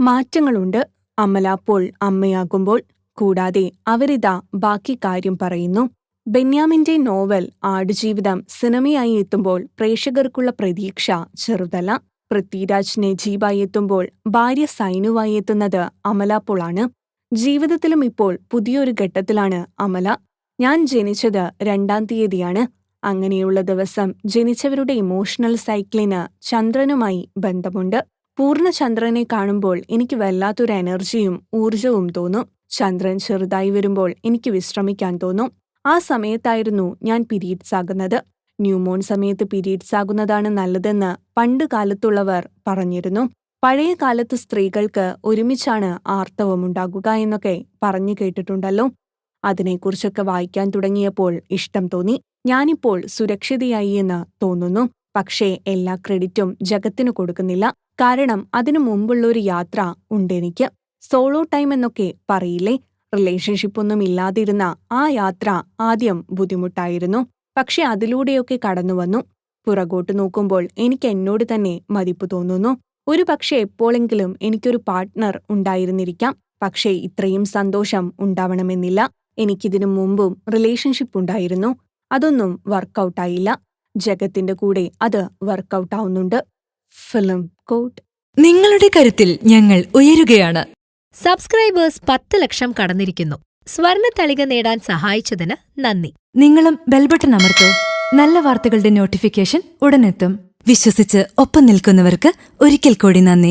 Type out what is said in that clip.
മാറ്റങ്ങളുണ്ട്. അമലാപ്പോൾ അമ്മയാകുമ്പോൾ കൂടാതെ അവരിതാ ബാക്കി കാര്യം പറയുന്നു. ബെന്യാമിന്റെ നോവൽ ആടുജീവിതം സിനിമയായി എത്തുമ്പോൾ പ്രേക്ഷകർക്കുള്ള പ്രതീക്ഷ ചെറുതല്ല. പൃഥ്വിരാജ് നജീബായി എത്തുമ്പോൾ ഭാര്യ സൈനുവായി എത്തുന്നത് അമലാപ്പോളാണ് പോളാണ്. ജീവിതത്തിലും ഇപ്പോൾ പുതിയൊരു ഘട്ടത്തിലാണ് അമല. ഞാൻ ജനിച്ചത് രണ്ടാം തീയതിയാണ്. അങ്ങനെയുള്ള ദിവസം ജനിച്ചവരുടെ ഇമോഷണൽ സൈക്കിളിന് ചന്ദ്രനുമായി ബന്ധമുണ്ട്. പൂർണചന്ദ്രനെ കാണുമ്പോൾ എനിക്ക് വല്ലാത്തൊരു എനർജിയും ഊർജവും തോന്നും. ചന്ദ്രൻ ചെറുതായി വരുമ്പോൾ എനിക്ക് വിശ്രമിക്കാൻ തോന്നും. ആ സമയത്തായിരുന്നു ഞാൻ പീരീഡ്സ് ആകുന്നത് ന്യൂമോൺ സമയത്ത് പീരീഡ്സ് ആകുന്നതാണ് നല്ലതെന്ന് പണ്ട് കാലത്തുള്ളവർ പറഞ്ഞിരുന്നു. പഴയ കാലത്ത് സ്ത്രീകൾക്ക് ഒരുമിച്ചാണ് ആർത്തവം ഉണ്ടാകുക എന്നൊക്കെ പറഞ്ഞു കേട്ടിട്ടുണ്ടല്ലോ. അതിനെക്കുറിച്ചൊക്കെ വായിക്കാൻ തുടങ്ങിയപ്പോൾ ഇഷ്ടം തോന്നി. ഞാനിപ്പോൾ സുരക്ഷിതയായി എന്ന് തോന്നുന്നു. പക്ഷേ എല്ലാ ക്രെഡിറ്റും ജഗത്തിനു കൊടുക്കുന്നില്ല. കാരണം അതിനു മുമ്പുള്ളൊരു യാത്ര ഉണ്ടെനിക്ക് സോളോ ടൈം എന്നൊക്കെ പറയില്ലേ? റിലേഷൻഷിപ്പൊന്നും ഇല്ലാതിരുന്ന ആ യാത്ര ആദ്യം ബുദ്ധിമുട്ടായിരുന്നു. പക്ഷെ അതിലൂടെയൊക്കെ കടന്നുവന്നു. പുറകോട്ട് നോക്കുമ്പോൾ എനിക്ക് എന്നോട് തന്നെ മതിപ്പ് തോന്നുന്നു. ഒരു പക്ഷെ എപ്പോഴെങ്കിലും എനിക്കൊരു പാർട്ട്ണർ ഉണ്ടായിരുന്നിരിക്കാം. പക്ഷേ ഇത്രയും സന്തോഷം ഉണ്ടാവണമെന്നില്ല. എനിക്കിതിനു മുമ്പും റിലേഷൻഷിപ്പ് ഉണ്ടായിരുന്നു. അതൊന്നും വർക്കൗട്ടായില്ല ജഗത്തിന്റെ കൂടെ അത് വർക്കൗട്ടാവുന്നുണ്ട് ഫിലിം കോട്ട് നിങ്ങളുടെ കരുത്തിൽ ഞങ്ങൾ ഉയരുകയാണ്. സബ്സ്ക്രൈബേഴ്സ് പത്ത് ലക്ഷം കടന്നിരിക്കുന്നു. സ്വർണത്തളിക തളിക നേടാൻ സഹായിച്ചതിന് നന്ദി. നിങ്ങളും ബെൽബട്ടൺ അമർത്തോ. നല്ല വാർത്തകളുടെ നോട്ടിഫിക്കേഷൻ ഉടനെത്തും. വിശ്വസിച്ച് ഒപ്പം നിൽക്കുന്നവർക്ക് ഒരിക്കൽ കൂടി നന്ദി.